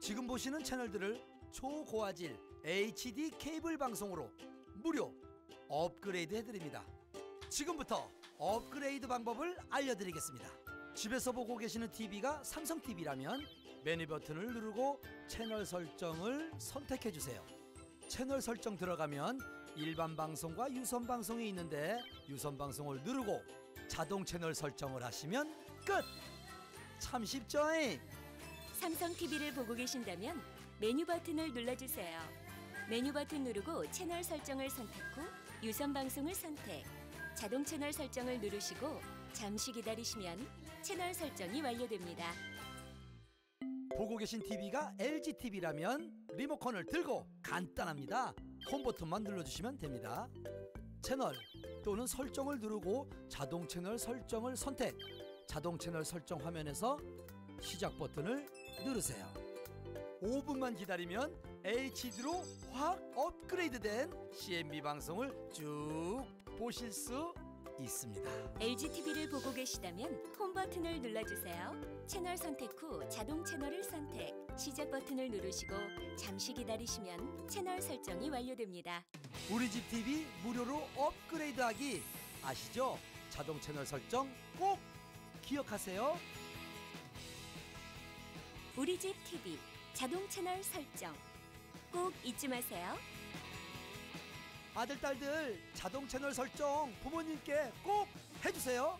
지금 보시는 채널들을 초고화질 HD 케이블 방송으로 무료 업그레이드 해드립니다. 지금부터 업그레이드 방법을 알려드리겠습니다. 집에서 보고 계시는 TV가 삼성 TV라면 메뉴 버튼을 누르고 채널 설정을 선택해 주세요. 채널 설정 들어가면 일반 방송과 유선 방송이 있는데 유선 방송을 누르고 자동 채널 설정을 하시면 끝! 참 쉽죠? 삼성 TV를 보고 계신다면 메뉴 버튼을 눌러주세요. 메뉴 버튼 누르고 채널 설정을 선택 후 유선 방송을 선택. 자동 채널 설정을 누르시고 잠시 기다리시면 채널 설정이 완료됩니다. 보고 계신 TV가 LG TV라면 리모컨을 들고 간단합니다. 홈 버튼만 눌러주시면 됩니다. 채널 또는 설정을 누르고 자동 채널 설정을 선택. 자동 채널 설정 화면에서 시작 버튼을 누르세요. 5분만 기다리면 HD로 확 업그레이드된 CMB 방송을 쭉 보실 수 있습니다. LG TV를 보고 계시다면 홈 버튼을 눌러주세요. 채널 선택 후 자동 채널을 선택. 시작 버튼을 누르시고 잠시 기다리시면 채널 설정이 완료됩니다. 우리 집 TV 무료로 업그레이드하기 아시죠? 자동 채널 설정 꼭 기억하세요. 우리 집 TV 자동 채널 설정 꼭 잊지 마세요. 아들 딸들 자동 채널 설정 부모님께 꼭 해주세요.